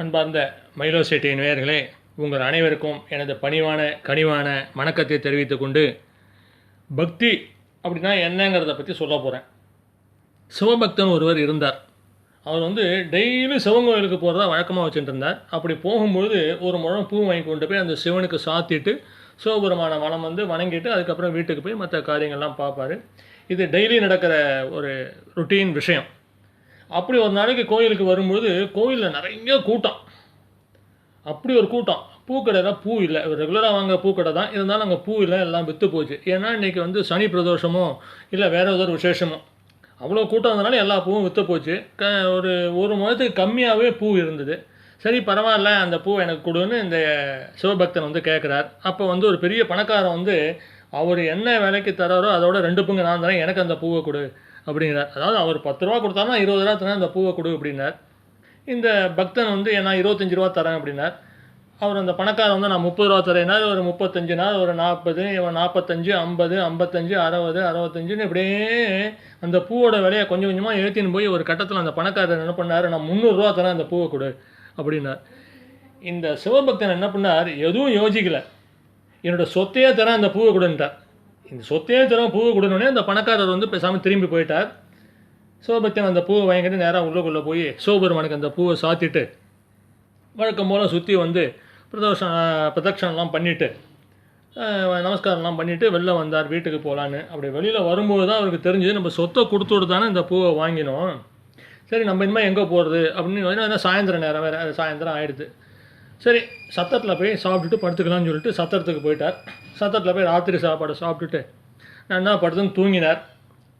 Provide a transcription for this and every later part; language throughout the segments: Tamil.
அன்பார்ந்த மயிலோ செட்டி நேயர்களே உங்கள் அனைவருக்கும் எனது பணிவான கனிவான வணக்கத்தை தெரிவித்துக் கொண்டு பக்தி அப்படின்னா என்னங்கிறத பற்றி சொல்ல போகிறேன் சிவபக்தன் ஒருவர் இருந்தார். அவர் வந்து டெய்லி சிவன் கோயிலுக்கு போகிறதா வழக்கமாக வச்சுட்டு இருந்தார். அப்படி போகும்பொழுது ஒரு முழம் பூ வாங்கி கொண்டு போய் அந்த சிவனுக்கு சாத்திட்டு சிவபெருமான மனம் வந்து வணங்கிட்டு அதுக்கப்புறம் வீட்டுக்கு போய் மற்ற காரியங்கள்லாம் பார்ப்பாரு. இது டெய்லி நடக்கிற ஒரு ருட்டீன் விஷயம். அப்படி ஒரு நாளைக்கு கோயிலுக்கு வரும்போது கோயிலில் நிறைய கூட்டம். அப்படி ஒரு கூட்டம். பூக்கடையில் பூ இல்லை. ரெகுலராக வாங்க பூக்கடை தான். இருந்தாலும் அங்கே பூ இல்லை. எல்லாம் விற்று போச்சு. ஏன்னா இன்றைக்கி வந்து சனி பிரதோஷமோ இல்லை வேறு ஏதோ ஒரு விசேஷமோ அவ்வளோ கூட்டம் இருந்தனால எல்லா பூவும் விற்று போச்சு. க ஒரு ஒரு மாதத்துக்கு கம்மியாகவே பூ இருந்தது. சரி பரவாயில்ல. அந்த பூ எனக்கு கொடுன்னு இந்த சிவபக்தன் வந்து கேட்குறார் அப்போ வந்து ஒரு பெரிய பணக்காரன் வந்து அவர் என்ன விலைக்கு தராரோ அதோட ரெண்டு பங்கு நான் தரேன். எனக்கு அந்த பூவை கொடு. அப்படிங்கிறார். அதாவது அவர் பத்து ரூபா கொடுத்தாருன்னா இருபது ரூபா தரேன் அந்த பூவை கொடு அப்படின்னார். இந்த பக்தன் வந்து நான் இருபத்தஞ்சி ரூபா தரேன் அப்படின்னார். அவர் அந்த பணக்காரன் வந்து நான் முப்பது ரூபா தரேனார் ஒரு முப்பத்தஞ்சு நாள் ஒரு நாற்பது இவன் நாற்பத்தஞ்சு ஐம்பது ஐம்பத்தஞ்சு அறுபது அறுபத்தஞ்சுன்னு இப்படியே அந்த பூவோட விலையை கொஞ்சம் கொஞ்சமாக ஏற்றின்னு போய் ஒரு கட்டத்தில் அந்த பணக்காரர் என்ன பண்ணார் நான் முந்நூறுரூவா தரேன் அந்த பூவை கொடு அப்படின்னார். இந்த சிவபக்தன் என்ன பண்ணார் எதுவும் யோசிக்கலை. என்னோட சொத்தையே தரேன் அந்த பூவை கொடுன்ட்டார். இந்த சொத்தையே தரம் பூவை கொடுனோடனே அந்த பணக்காரர் வந்து பேசாமல் திரும்பி போயிட்டார். சிவபக்தன் அந்த பூவை வாங்கிட்டு நேராக உள்ளுக்குள்ளே போய் சோபெருமானுக்கு அந்த பூவை சாத்திட்டு வழக்கம் போல் சுற்றி வந்து பிரதோஷம் பிரதட்சணம்லாம் பண்ணிவிட்டு நமஸ்காரம்லாம் பண்ணிவிட்டு வெளில வந்தார் வீட்டுக்கு போகலான்னு அப்படி வெளியில் வரும்போது தான் அவருக்கு தெரிஞ்சது நம்ம சொத்தை கொடுத்துட்டு தானே இந்த பூவை வாங்கினோம். சரி நம்ம இனிமேல் எங்கே போகிறது அப்படின்னு ஏன்னா சாயந்தரம் நேரம் வேறு சாயந்தரம் ஆகிடுது சரி சத்தத்தில் போய் சாப்பிட்டுட்டு படுத்துக்கலாம்னு சொல்லிட்டு சத்திரத்துக்கு போயிட்டார். சத்திரத்தில் போய் ராத்திரி சாப்பாடு சாப்பிட்டுட்டு நான் என்ன படுத்துன்னு தூங்கினார்.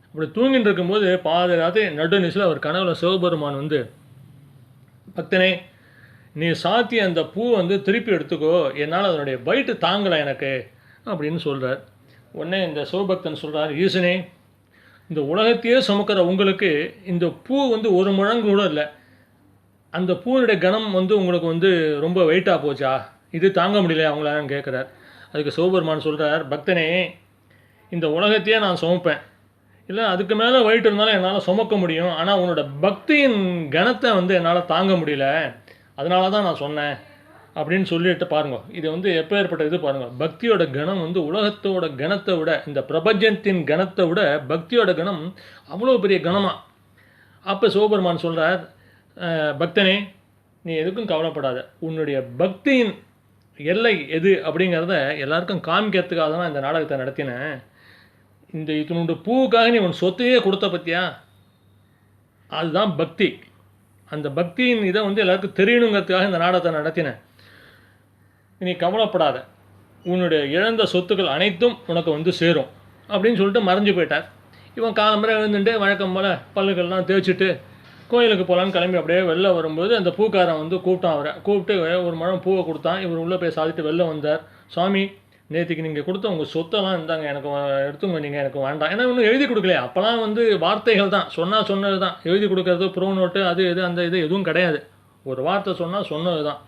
அப்படி தூங்கிட்டு இருக்கும்போது பாதி ராத்திரி நடுநிசில் அவர் கனவுல சிவபெருமான் வந்து பக்தனே நீ சாத்தி அந்த பூ வந்து திருப்பி எடுத்துக்கோ என்னால் அதனுடைய பைட்டு தாங்கலை எனக்கு அப்படின்னு சொல்கிறார் உடனே இந்த சிவபக்தன் சொல்கிறார் ஈசனே இந்த உலகத்தையே சுமக்கிற உங்களுக்கு இந்த பூ வந்து ஒரு முழங்கு கூட இல்லை. அந்த பூனுடைய கணம் வந்து உங்களுக்கு வந்து ரொம்ப வெயிட்டாக போச்சா? இது தாங்க முடியல அவங்களான்னு கேட்குறார். அதுக்கு சிவபெருமான் சொல்கிறார் பக்தனே இந்த உலகத்தையே நான் சுமப்பேன். இல்லை அதுக்கு மேலே வெயிட் இருந்தாலும் என்னால் சுமக்க முடியும். ஆனால் உன்னோட பக்தியின் கணத்தை வந்து என்னால் தாங்க முடியல. அதனால தான் நான் சொன்னேன். அப்படின்னு சொல்லிட்டு பாருங்க. இது வந்து எப்போ ஏற்பட்ட இது பாருங்க. பக்தியோட கணம் வந்து உலகத்தோட கணத்தை விட இந்த பிரபஞ்சத்தின் கணத்தை விட பக்தியோட கணம் அவ்வளோ பெரிய கணமாக அப்போ சிவபெருமான் சொல்கிறார் பக்தனே நீ எதுக்கும் கவலைப்படாத. உன்னுடைய பக்தியின் எல்லை எது அப்படிங்கிறத எல்லாருக்கும் காமிக்கிறதுக்காக தான் இந்த நாடகத்தை நடத்தினேன். இந்த இதனோட பூவுக்காக நீ உன் சொத்தையே கொடுத்த பற்றியா அதுதான் பக்தி. அந்த பக்தியின் இதை வந்து எல்லாருக்கும் தெரியணுங்கிறதுக்காக இந்த நாடகத்தை நடத்தினேன். நீ கவலைப்படாத. உன்னுடைய இழந்த சொத்துக்கள் அனைத்தும் உனக்கு வந்து சேரும். அப்படின்னு சொல்லிட்டு மறைஞ்சு போயிட்டார். இவன் காலம்பரை எழுந்துட்டு வழக்கம் போல் பல்லுகள்லாம் தேய்ச்சிட்டு கோயிலுக்கு போகலான்னு கிளம்பி அப்படியே வெளில வரும்போது அந்த பூக்காரன் வந்து கூப்பிட்டான் அவரை. கூப்பிட்டு ஒரு மரம் பூவை கொடுத்தான். இவர் உள்ளே போய் சாதிட்டு வெளில வந்தார். சுவாமி நேற்றுக்கு நீங்கள் கொடுத்த உங்கள் சொத்தெல்லாம் இருந்தாங்க எனக்கு எடுத்துங்க நீங்கள் எனக்கு வேண்டாம். ஏன்னா இன்னும் எழுதி கொடுக்கலையே. அப்போலாம் வந்து வார்த்தைகள் தான். சொன்னால் சொன்னது தான். எழுதி கொடுக்கறது ப்ரோ நோட்டு அது இது அந்த இது எதுவும் கிடையாது. ஒரு வார்த்தை சொன்னால் சொன்னது தான்.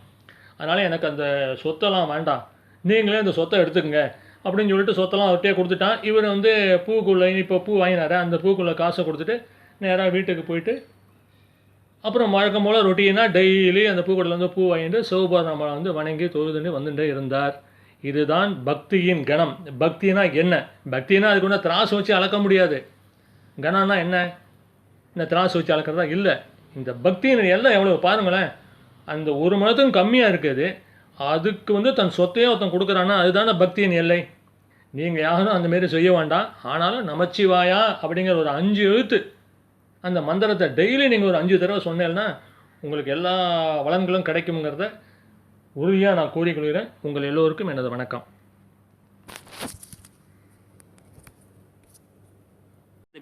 அதனால் எனக்கு அந்த சொத்தெல்லாம் வேண்டாம். நீங்களே அந்த சொத்தை எடுத்துக்கங்க. அப்படின்னு சொல்லிட்டு சொத்தெல்லாம் அவர்கிட்டே கொடுத்துட்டான். இவர் வந்து பூக்குள்ளே இப்போ பூ வாங்கினார். அந்த பூக்குள்ளே காசை கொடுத்துட்டு நேராக வீட்டுக்கு போயிட்டு அப்புறம் வழக்கம் போல் ரொட்டீனாக டெய்லி அந்த பூக்கடையில் பூ வாங்கிட்டு சிவபாரமலை வந்து வணங்கி தொழுதுண்டு வந்துட்டே இருந்தார். இதுதான் பக்தியின் கணம். பக்தினா என்ன? பக்தினா அதுக்கு ஒன்றும் திராசு வச்சு அளக்க முடியாது. கணம்னா என்ன? இந்த திராசு வச்சு அளக்கிறதா? இல்லை. இந்த பக்தியின் எல்லாம் எவ்வளோ பாருங்களேன். அந்த ஒரு மனத்துக்கும் கம்மியாக இருக்குது. அதுக்கு வந்து தன் சொத்தையும் ஒருத்தன் கொடுக்குறான்னா அதுதானே பக்தியின் எல்லை. நீங்கள் யாரும் அந்தமாரி செய்ய வேண்டாம். ஆனாலும் நமச்சிவாயா அப்படிங்கிற ஒரு அஞ்சு எழுத்து அந்த மந்திரத்தை டெய்லி நீங்கள் ஒரு அஞ்சு தடவை சொன்னேன்னா உங்களுக்கு எல்லா வளங்களும் கிடைக்குங்கிறத உறுதியாக நான் கூறிக்கொள்கிறேன். உங்கள் எல்லோருக்கும் எனது வணக்கம்.